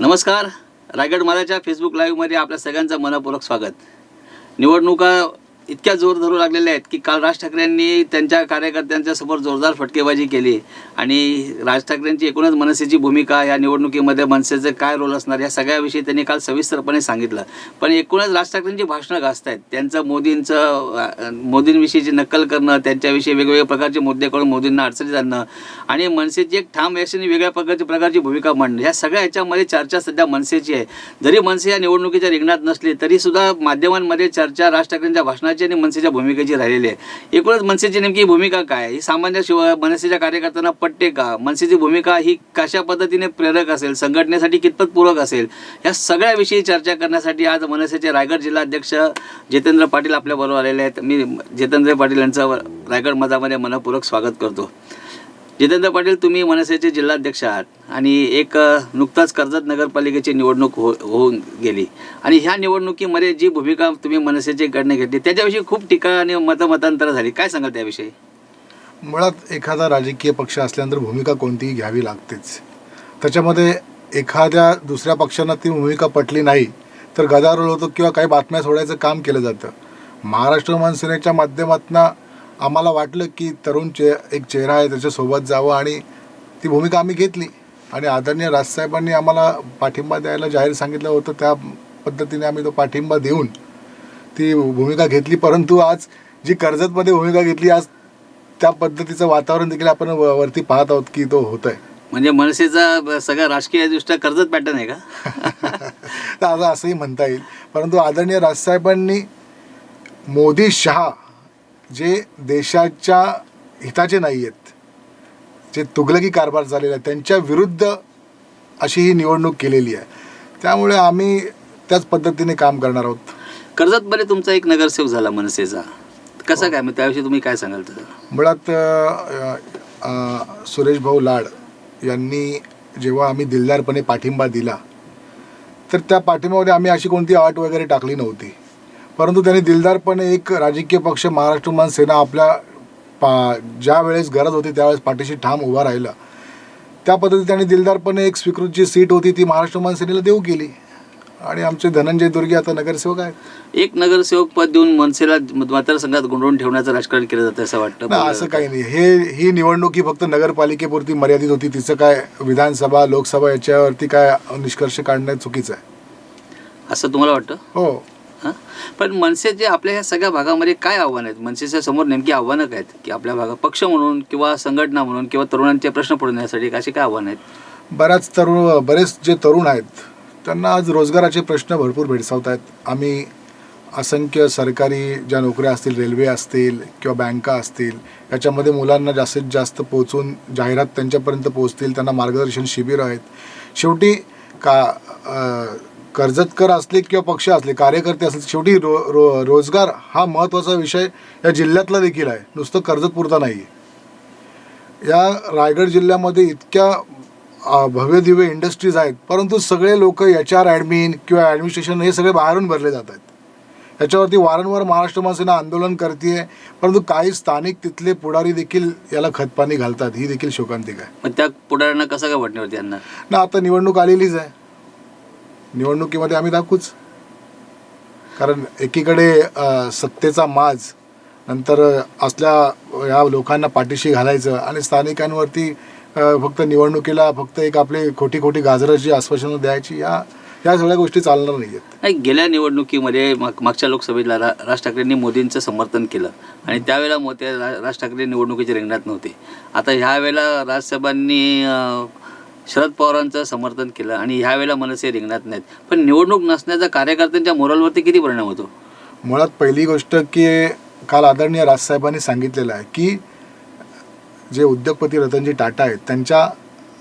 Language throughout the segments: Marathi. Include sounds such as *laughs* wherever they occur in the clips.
नमस्कार. रायगड माझाच्या फेसबुक लाईव्हमध्ये आपल्या सगळ्यांचं मनपूर्वक स्वागत. निवडणुका इतक्या जोर धरू लागलेल्या आहेत की काल राज ठाकरेंनी त्यांच्या कार्यकर्त्यांच्या समोर जोरदार फटकेबाजी केली. आणि राज ठाकरेंची एकूणच मनसेची भूमिका या निवडणुकीमध्ये मनसेचं काय रोल असणार या सगळ्याविषयी त्यांनी काल सविस्तरपणे सांगितलं. पण एकूणच राज ठाकरेंची भाषणं गाजत आहेत त्यांचं मोदींचं मोदींविषयीची नक्कल करणं त्यांच्याविषयी वेगवेगळ्या प्रकारचे मुद्दे करून मोदींना अडचणीत आणणं आणि मनसेची एक ठाम यशाने वेगळ्या प्रकारची प्रकारची भूमिका मांडणं ह्या सगळ्या याच्यामध्ये चर्चा सध्या मनसेची आहे. जरी मनसे या निवडणुकीच्या रिंगणात नसली तरीसुद्धा माध्यमांमध्ये चर्चा राज ठाकरेंच्या भाषणाची आणि मनसेच्या भूमिकेची राहिलेली आहे एकूणच मनसेची नेमकी भूमिका काय? ही सामान्य शिव मनसेच्या कार्यकर्त्यांना पटते का? मनसेची भूमिका ही कशा पद्धतीने प्रेरक असेल? संघटनेसाठी कितपत पूरक असेल? या सगळ्याविषयी चर्चा करण्यासाठी आज मनसेचे रायगड जिल्हाध्यक्ष जितेंद्र पाटील आपल्याबरोबर आलेले आहेत. मी जितेंद्र पाटील यांचं रायगड मधामध्ये मनपूर्वक स्वागत करतो. जितेंद्र पाटील तुम्ही मनसेचे जिल्हाध्यक्ष आहात आणि एक नुकताच कर्जत नगरपालिकेची निवडणूक हो होऊन गेली. आणि ह्या निवडणुकीमध्ये जी भूमिका तुम्ही मनसेची कडने घेतली त्याच्याविषयी खूप टीका आणि मतमतांतर झाली. काय सांगाल त्याविषयी? मुळात एखादा राजकीय पक्ष असल्यानंतर भूमिका कोणतीही घ्यावी लागतेच. त्याच्यामध्ये एखाद्या दुसऱ्या पक्षांना ती भूमिका पटली नाही तर गदारोळ होतो किंवा काही बातम्या सोडायचं काम केलं जातं. महाराष्ट्र मनसेनेच्या माध्यमातून आम्हाला वाटलं की तरुण चे एक चेहरा आहे त्याच्यासोबत जावं आणि ती भूमिका आम्ही घेतली. आणि आदरणीय राजसाहेबांनी आम्हाला पाठिंबा द्यायला जाहीर सांगितलं होतं. त्या पद्धतीने आम्ही तो पाठिंबा देऊन ती भूमिका घेतली. परंतु आज जी कर्जतमध्ये भूमिका घेतली आज त्या पद्धतीचं वातावरण देखील आपण वरती पाहत आहोत की तो होत आहे म्हणजे मनसेचा ब- सगळा राजकीय दृष्ट्या कर्जत पॅटर्न आहे का? *laughs* तर आता असंही म्हणता येईल. परंतु आदरणीय राजसाहेबांनी मोदी शहा जे देशाच्या हिताचे नाही आहेत जे तुगलकी कारभार झालेला आहे त्यांच्या विरुद्ध अशी ही निवडणूक केलेली आहे. त्यामुळे आम्ही त्याच पद्धतीने काम करणार आहोत. कर्जतमध्ये तुमचा एक नगरसेवक झाला मनसेचा. कसं काय? मग त्याविषयी तुम्ही काय सांगाल तर? मुळात अ, सुरेश भाऊ लाड यांनी जेव्हा आम्ही दिलदारपणे पाठिंबा दिला तर त्या पाठिंब्यामध्ये आम्ही अशी कोणती अट वगैरे टाकली नव्हती. परंतु त्यांनी दिलदारपणे एक राजकीय पक्ष महाराष्ट्र मन सेना आपल्या पा ज्या वेळेस गरज होती त्यावेळेस पाठीशी ठाम उभा राहिला. त्या पद्धतीने त्यांनी दिलदारपणे एक स्वीकृत जी सीट होती ती महाराष्ट्र मन सेनेला देऊ केली आणि आमचे धनंजय दुर्गे आता नगरसेवक आहेत. एक नगरसेवक पद देऊन मनसेला मतदारसंघात गुंडवून ठेवण्याचं राजकारण केलं जातं असं वाटतं. असं काही नाही. हे ही निवडणूक ही फक्त नगरपालिकेपुरती मर्यादित होती. तिचं काय विधानसभा लोकसभा याच्यावरती काय निष्कर्ष काढणं चुकीचं आहे. असं तुम्हाला वाटतं? हो. हां? पण मनसेचे आपल्या ह्या सगळ्या भागामध्ये काय आव्हानं आहेत? मनसेच्या समोर नेमकी आव्हानं काय आहेत की आपल्या भागात पक्ष म्हणून किंवा संघटना म्हणून किंवा तरुणांचे प्रश्न पडण्यासाठी अशी काय आव्हानं आहेत? बऱ्याच तरुण बरेच जे तरुण आहेत त्यांना आज रोजगाराचे प्रश्न भरपूर भेडसावत आहेत. आम्ही असंख्य सरकारी ज्या नोकऱ्या असतील रेल्वे असतील किंवा बँका असतील याच्यामध्ये मुलांना जास्तीत जास्त पोचून जाहिरात त्यांच्यापर्यंत पोहोचतील त्यांना मार्गदर्शन शिबिरं आहेत. शेवटी का आ, कर्जतकर असले किंवा पक्ष असले कार्यकर्ते असले शेवटी रो रो रोजगार हा महत्त्वाचा विषय या जिल्ह्यातला देखील आहे. नुसतं कर्जतपुरता नाही आहे या रायगड जिल्ह्यामध्ये इतक्या भव्य दिव्य इंडस्ट्रीज आहेत परंतु सगळे लोक एच आर ॲडमिन किंवा ॲडमिनिस्ट्रेशन हे सगळे बाहेरून भरले जात आहेत. याच्यावरती वारंवार महाराष्ट्र मनसेना आंदोलन करते परंतु काही स्थानिक तिथले पुढारी देखील याला खतपाणी घालतात. ही देखील शोकांतिक आहे. मग त्या पुढाऱ्यांना कसं काय वाटण्यावरती यांना ना आता निवडणूक आलेलीच आहे. निवडणुकीमध्ये आम्ही दाखवूच. कारण एकीकडे सत्तेचा माज नंतर असल्या या लोकांना पाठीशी घालायचं आणि स्थानिकांवरती फक्त निवडणुकीला फक्त एक आपली खोटी खोटी गाजराची आश्वासनं द्यायची या या सगळ्या गोष्टी चालणार नाही आहेत गेल्या निवडणुकीमध्ये माग मागच्या लोकसभेला रा राज ठाकरेंनी मोदींचं समर्थन केलं. आणि त्यावेळेला मोदी रा राज ठाकरे निवडणुकीच्या रिंगणात नव्हते. आता ह्या वेळेला राजसाहेबांनी शरद पवारांचं समर्थन केलं आणि ह्या वेळेला मनसे रिंगणात नाहीत. पण निवडणूक नसण्याचा कार्यकर्त्यांच्या मोरलवरती किती परिणाम होतो? मुळात पहिली गोष्ट की काल आदरणीय राजसाहेबांनी सांगितलेलं आहे की जे उद्योगपती रतनजी टाटा आहेत त्यांच्या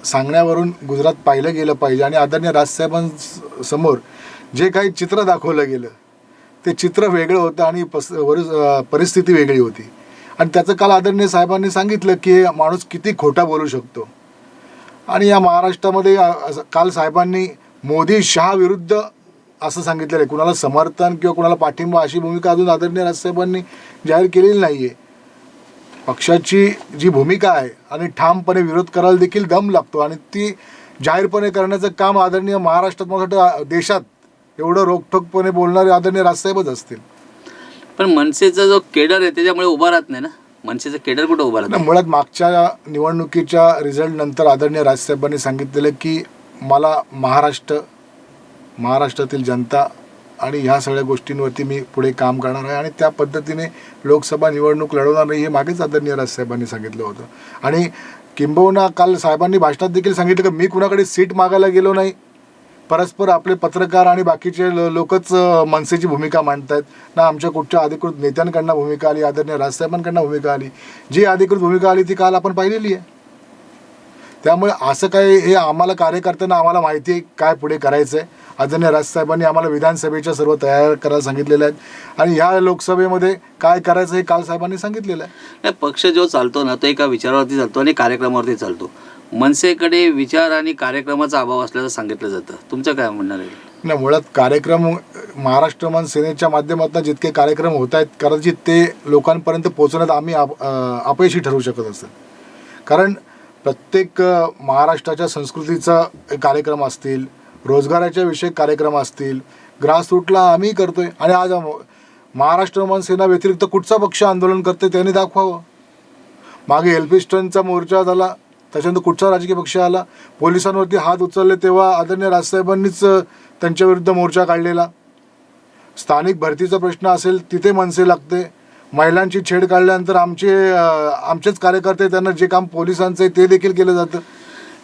सांगण्यावरून गुजरात पाहिलं गेलं पाहिजे आणि आदरणीय राजसाहेबांसमोर जे काही चित्र दाखवलं गेलं ते चित्र वेगळं होतं आणि पस वर परिस्थिती वेगळी होती. आणि त्याचं काल आदरणीय साहेबांनी सांगितलं की माणूस किती खोटा बोलू शकतो. आणि या महाराष्ट्रामध्ये असं- काल साहेबांनी मोदी शहा विरुद्ध असं सांगितलेलं आहे. कुणाला समर्थन किंवा कुणाला पाठिंबा अशी भूमिका अजून आदरणीय राजसाहेबांनी जाहीर केलेली नाही आहे पक्षाची जी भूमिका आहे आणि ठामपणे विरोध करायला देखील दम लागतो आणि ती जाहीरपणे करण्याचं काम आदरणीय महाराष्ट्रात मला देशात एवढं रोखठोकपणे बोलणारे आदरणीय राजसाहेबच असतील. पण मनसेचा जो केडर आहे त्याच्यामुळे उभा राहत नाही ना? मनसेचं केडर कुठं उभा नाही, मुळात मागच्या निवडणुकीच्या रिझल्ट नंतर आदरणीय राजसाहेबांनी सांगितलेलं की मला महाराष्ट्र महाराष्ट्रातील जनता आणि ह्या सगळ्या गोष्टींवरती मी पुढे काम करणार आहे. आणि त्या पद्धतीने लोकसभा निवडणूक लढवणार नाही हे मागेच आदरणीय राजसाहेबांनी सांगितलं होतं. आणि किंबहुना काल साहेबांनी भाषणात देखील सांगितलं की मी कुणाकडे सीट मागायला गेलो नाही परस्पर आपले पत्रकार आणि बाकीचे लोकच मनसेची भूमिका मांडतायत. ना आमच्या कुठच्या अधिकृत नेत्यांकडनं भूमिका आली आदरणीय राजसाहेबांकडनं भूमिका आली. जी अधिकृत भूमिका आली ती काल आपण पाहिलेली आहे. त्यामुळे असं काय हे आम्हाला कार्यकर्त्यांना आम्हाला माहिती आहे काय पुढे करायचं आहे आदरणीय राजसाहेबांनी आम्हाला विधानसभेच्या सर्व तयार करायला सांगितलेल्या आहेत. आणि ह्या लोकसभेमध्ये काय करायचं हे काल साहेबांनी सांगितलेलं आहे. नाही पक्ष जो चालतो ना तो एका विचारावरती चालतो आणि कार्यक्रमावरती चालतो. मनसेकडे विचार आणि कार्यक्रमाचा अभाव असल्याचं सांगितलं जातं. तुमचं काय म्हणणं आहे नाही मुळात कार्यक्रम महाराष्ट्र मन सेनेच्या माध्यमातून जितके कार्यक्रम होत आहेत कदाचित ते लोकांपर्यंत पोहोचण्यात आम्ही आप अपयशी ठरवू शकत असतो. कारण प्रत्येक महाराष्ट्राच्या संस्कृतीचा कार्यक्रम असतील रोजगाराच्या विषयक कार्यक्रम असतील ग्रासरूटला आम्ही आहे आणि आज महाराष्ट्र मन सेना व्यतिरिक्त कुठचा पक्ष आंदोलन करते त्यांनी दाखवावं. मागे एल्फिस्टनचा मोर्चा झाला त्याच्यानंतर कुठचा राजकीय पक्ष आला? पोलिसांवरती हात उचलले तेव्हा आदरणीय राजसाहेबांनीच त्यांच्या विरुद्ध मोर्चा काढलेला. स्थानिक भरतीचा प्रश्न असेल तिथे मनसे लागते. महिलांची छेड काढल्यानंतर आमचे आमचेच कार्यकर्ते त्यांना जे काम पोलिसांचं आहे ते देखील केलं जातं.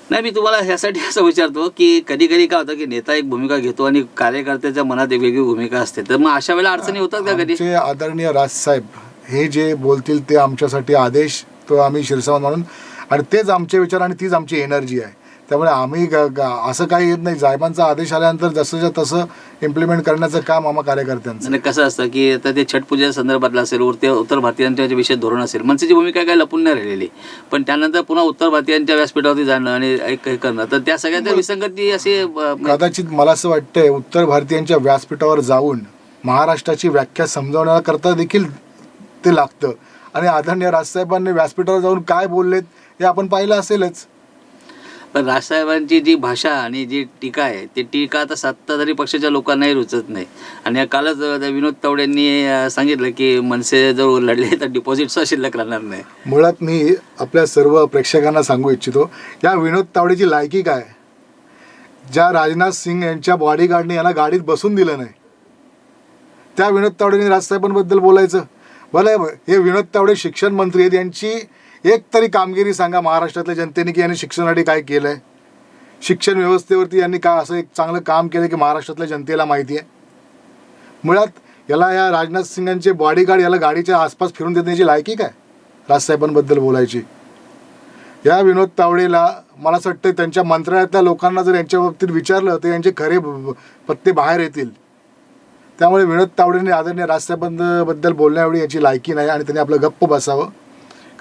नाही मी तुम्हाला ह्यासाठी असं विचारतो की कधी कधी काय होतं की नेता एक भूमिका घेतो आणि कार्यकर्त्याच्या मनात एक वेगळी भूमिका असते. तर मग अशा वेळेला अडचणी होतात का कधी? आदरणीय राजसाहेब हे जे बोलतील ते आमच्यासाठी आदेश तो आम्ही शिरसावून म्हणून आणि तेच आमचे विचार आणि तीच आमची एनर्जी आहे. त्यामुळे आम्ही असं काही येत नाही. साहेबांचा आदेश आल्यानंतर जसंच्या तसं इम्प्लिमेंट करण्याचं काम आम्हा कार्यकर्त्यांचं. आणि कसं असतं की आता ते छठ पूजेच्या संदर्भातलं असेल उरते उत्तर भारतीयांच्या विशेष धोरण असेल मनसेची भूमिका काय लपून नाही राहिलेली. पण त्यानंतर पुन्हा उत्तर भारतीयांच्या व्यासपीठावरती जाणं आणि एक हे करणं. तर त्या सगळ्यांच्या विसंगती अशी अ, कदाचित मला असं वाटतंय उत्तर भारतीयांच्या व्यासपीठावर जाऊन महाराष्ट्राची व्याख्या समजावण्याकरता देखील ते लागतं. आणि आदरणीय राजसाहेबांनी व्यासपीठावर जाऊन काय बोललेत हे आपण पाहिलं असेलच. पण राजसाहेबांची जी भाषा आणि जी टीका आहे ती टीका आता सत्ताधारी पक्षाच्या लोकांनाही रुचत नाही. आणि कालच विनोद तावडेंनी सांगितलं की मनसे जर लढले तर डिपॉझिट शिल्लक राहणार नाही. मुळात मी आपल्या सर्व प्रेक्षकांना सांगू इच्छितो या विनोद तावडेची लायकी काय? ज्या राजनाथ सिंग यांच्या बॉडीगार्डने यांना गाडीत बसून दिलं नाही. त्या विनोद तावडेने राजसाहेबांबद्दल बोलायचं. भलं हे विनोद तावडे शिक्षण मंत्री आहेत यांची एक तरी कामगिरी सांगा महाराष्ट्रातल्या जनतेने की यांनी शिक्षणासाठी काय केलं आहे शिक्षण व्यवस्थेवरती यांनी काय असं एक चांगलं काम केलं की महाराष्ट्रातल्या जनतेला माहिती आहे? मुळात याला या राजनाथ सिंगांचे बॉडीगार्ड याला गाडीच्या आसपास फिरून देण्याची लायकी काय? राजसाहेबांबद्दल बोलायची. या विनोद तावडेला मला असं वाटतं त्यांच्या मंत्रालयातल्या लोकांना जर यांच्या बाबतीत विचारलं तर यांचे खरे पत्ते बाहेर येतील. त्यामुळे विनोद तावडेने आदरणीय राजसाहेबांबद्दल बोलण्यावेळी याची लायकी नाही आणि त्यांनी आपलं गप्प बसावं.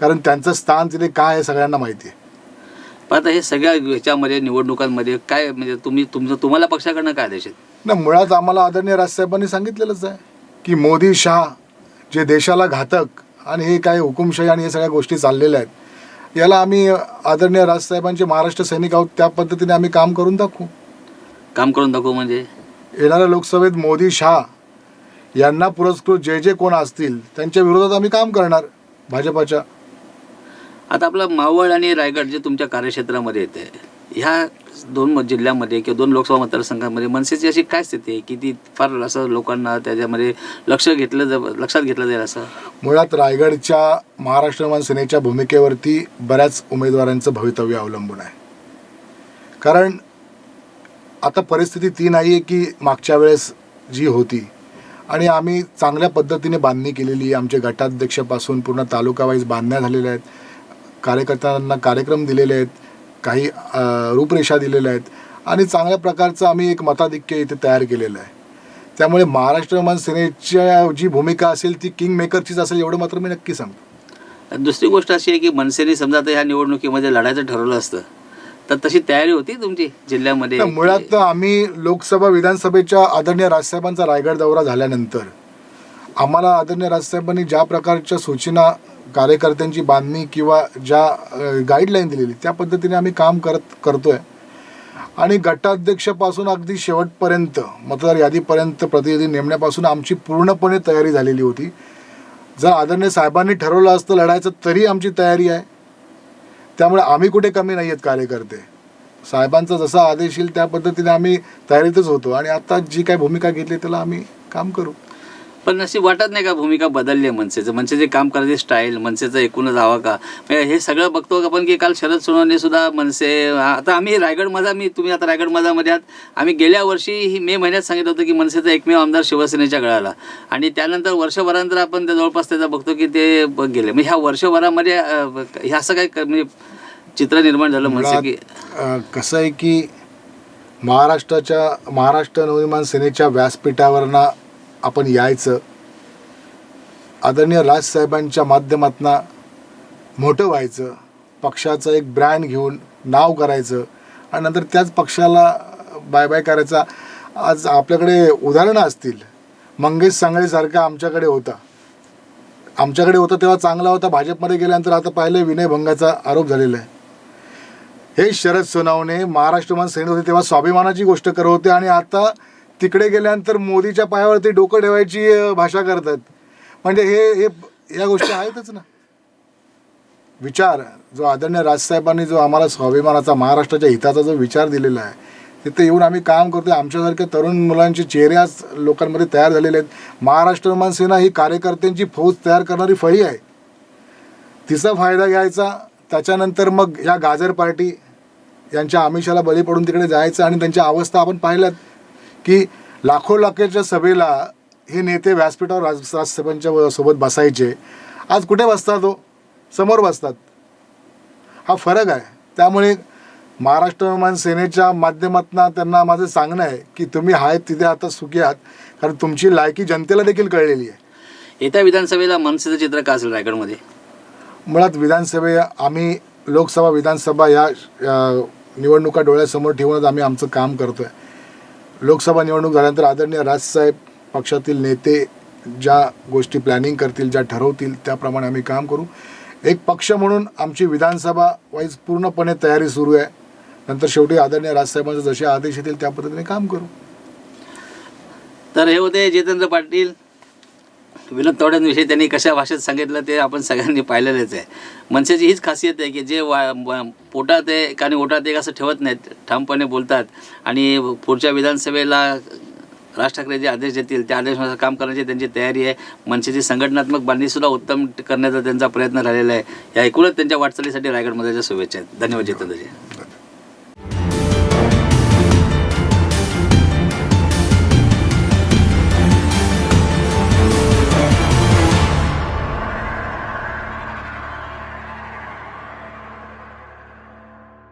कारण त्यांचं स्थान तिथे काय आहे सगळ्यांना माहिती आहे. पण आता हे सगळ्या ह्याच्यामध्ये निवडणुकांमध्ये काय म्हणजे तुम्ही तुमचं तुम्हाला पक्षाकडनं काय आदेश आहेत? ना मुळात आम्हाला आदरणीय राजसाहेबांनी सांगितलेलंच आहे की मोदी शहा जे देशाला घातक आणि हे काय हुकुमशाही आणि हे सगळ्या गोष्टी चाललेल्या आहेत याला आम्ही आदरणीय राजसाहेबांचे महाराष्ट्र सैनिक आहोत त्या पद्धतीने आम्ही काम करून दाखवू. काम करून दाखवू म्हणजे? येणाऱ्या लोकसभेत मोदी शहा यांना पुरस्कृत जे जे कोण असतील त्यांच्या विरोधात आम्ही काम करणार भाजपाच्या. आता आपला मावळ आणि रायगड जे तुमच्या कार्यक्षेत्रामध्ये येते ह्या दोन म- जिल्ह्यामध्ये किंवा दोन लोकसभा मतदारसंघामध्ये मनसेची अशी काय स्थिती आहे? की ती फार असं लोकांना त्याच्यामध्ये लक्ष घेतलं जा लक्षात घेतलं जाईल असं? मुळात रायगडच्या महाराष्ट्र मनसेनेच्या भूमिकेवरती बऱ्याच उमेदवारांचं भवितव्य अवलंबून आहे. कारण आता परिस्थिती ती नाही आहे की मागच्या वेळेस जी होती. आणि आम्ही चांगल्या पद्धतीने बांधणी केलेली आहे. आमचे गटाध्यक्षापासून पूर्ण तालुकावाईज बांधण्या झालेल्या आहेत. कार्यकर्त्यांना कार्यक्रम दिलेले आहेत काही रूपरेषा दिलेल्या आहेत आणि चांगल्या प्रकारचं आम्ही एक मताधिक्य इथे तयार केलेलं आहे. त्यामुळे महाराष्ट्र मन सेनेच्या जी भूमिका असेल ती किंग मेकरचीच असेल एवढं मात्र मी नक्की सांगतो. दुसरी गोष्ट अशी आहे की मनसेने समजा आता ह्या निवडणुकीमध्ये लढायचं ठरवलं असतं तर तशी तयारी होती तुमची जिल्ह्यामध्ये? मुळात आम्ही लोकसभा विधानसभेच्या आदरणीय राजसाहेबांचा रायगड दौरा झाल्यानंतर आम्हाला आदरणीय राजसाहेबांनी ज्या प्रकारच्या सूचना कार्यकर्त्यांची बांधणी किंवा ज्या गाईडलाईन दिलेली त्या पद्धतीने आम्ही काम करत करतोय. आणि गटाध्यक्षापासून अगदी शेवटपर्यंत मतदार यादीपर्यंत प्रतिनिधी नेमण्यापासून आमची पूर्णपणे तयारी झालेली होती. जर आदरणीय साहेबांनी ठरवलं असतं लढायचं तरी आमची तयारी आहे. त्यामुळे आम्ही कुठे कमी नाही आहेत कार्यकर्ते. साहेबांचा जसा आदेश येईल त्या पद्धतीने आम्ही तयारीतच होतो. आणि आता जी काही भूमिका घेतली त्याला आम्ही काम करू. पण अशी वाटत नाही का भूमिका बदलली आहे मनसेचं? मनसेचे काम करायची स्टाईल मनसेचं एकूणच हवा का? म्हणजे हे सगळं बघतो आपण की काल शरद सोनवणे सुद्धा मनसे आता आम्ही रायगडमध्ये मी तुम्ही आता रायगडमध्ये आहात. आम्ही गेल्या वर्षी ही मे महिन्यात सांगितलं होतं की मनसेचा एकमेव आमदार शिवसेनेच्या गळाला. आणि त्यानंतर वर्षभरानंतर आपण ते जवळपास त्याचा बघतो की ते गेले. म्हणजे ह्या वर्षभरामध्ये अं, हे असं काय म्हणजे चित्र निर्माण झालं मनसे की कसं आहे की महाराष्ट्राच्या महाराष्ट्र नवनिर्माण सेनेच्या व्यासपीठावरनं आपण यायचं. आदरणीय राजसाहेबांच्या माध्यमातून मोठं व्हायचं. पक्षाचं एक ब्रँड घेऊन नाव करायचं. आणि नंतर त्याच पक्षाला बाय बाय करायचा. आज आपल्याकडे उदाहरणं असतील. मंगेश सांगळेसारखा आमच्याकडे होता. आमच्याकडे होता तेव्हा चांगला होता. भाजपमध्ये गेल्यानंतर आता पाहिलं विनयभंगाचा आरोप झालेला आहे. हे शरद सोनावणे महाराष्ट्र मान होते तेव्हा स्वाभिमानाची गोष्ट करत होते आणि आता तिकडे गेल्यानंतर मोदीच्या पायावरती डोकं ठेवायची भाषा करतात. म्हणजे हे हे या गोष्टी आहेतच ना. विचार जो आदरणीय राजसाहेबांनी जो आम्हाला स्वाभिमानाचा महाराष्ट्राच्या हिताचा जो विचार दिलेला आहे तिथे येऊन आम्ही काम करतोय. आमच्यासारख्या तरुण मुलांचे चेहरे आज लोकांमध्ये तयार झालेले आहेत. महाराष्ट्र निर्माण सेना ही कार्यकर्त्यांची फौज तयार करणारी फळी आहे. तिचा फायदा घ्यायचा त्याच्यानंतर मग या गाजर पार्टी यांच्या आमिषाला बळी पडून तिकडे जायचं आणि त्यांच्या अवस्था आपण पाहिल्यात. की लाखो लाखाच्या सभेला हे नेते व्यासपीठावर राज राजसाहेबांच्या सोबत बसायचे. आज कुठे बसतात हो? समोर बसतात. हा फरक आहे. त्यामुळे महाराष्ट्र निर्माण सेनेच्या माध्यमातून त्यांना माझं सांगणं आहे की तुम्ही आहेत तिथे आता सुखी आहात. कारण तुमची लायकी जनतेला देखील कळलेली आहे. येत्या विधानसभेला मनसेचं चित्र का असेल रायगडमध्ये? मुळात विधानसभे आम्ही लोकसभा विधानसभा या या निवडणुका डोळ्यासमोर ठेवूनच आम्ही आमचं काम करतो आहे लोकसभा निवडणूक झाल्यानंतर आदरणीय राजसाहेब पक्षातील नेते ज्या गोष्टी प्लॅनिंग करतील ज्या ठरवतील त्याप्रमाणे आम्ही काम करू. एक पक्ष म्हणून आमची विधानसभा वाईज पूर्णपणे तयारी सुरू आहे. नंतर शेवटी आदरणीय राजसाहेबांचे जसे आदेश येतील त्या पद्धतीने काम करू. तर हे होते जितेंद्र पाटील विनोद तावड्यांविषयी त्यांनी कशा भाषेत सांगितलं ते आपण सगळ्यांनी पाहिलेलेच आहे. मनसेची हीच खासियत आहे की जे वा पोटात एक आणि ओटात एक असं ठेवत नाहीत. ठामपणे बोलतात. आणि पुढच्या विधानसभेला राज ठाकरे जे आदेश देतील त्या आदेशानुसार काम करण्याची त्यांची तयारी आहे. मनसेची संघटनात्मक बांधणीसुद्धा उत्तम करण्याचा त्यांचा प्रयत्न झालेला आहे. या एकूणच त्यांच्या वाटचालीसाठी रायगडमध्येच्या शुभेच्छा आहेत. धन्यवाद जितेंद्रजी.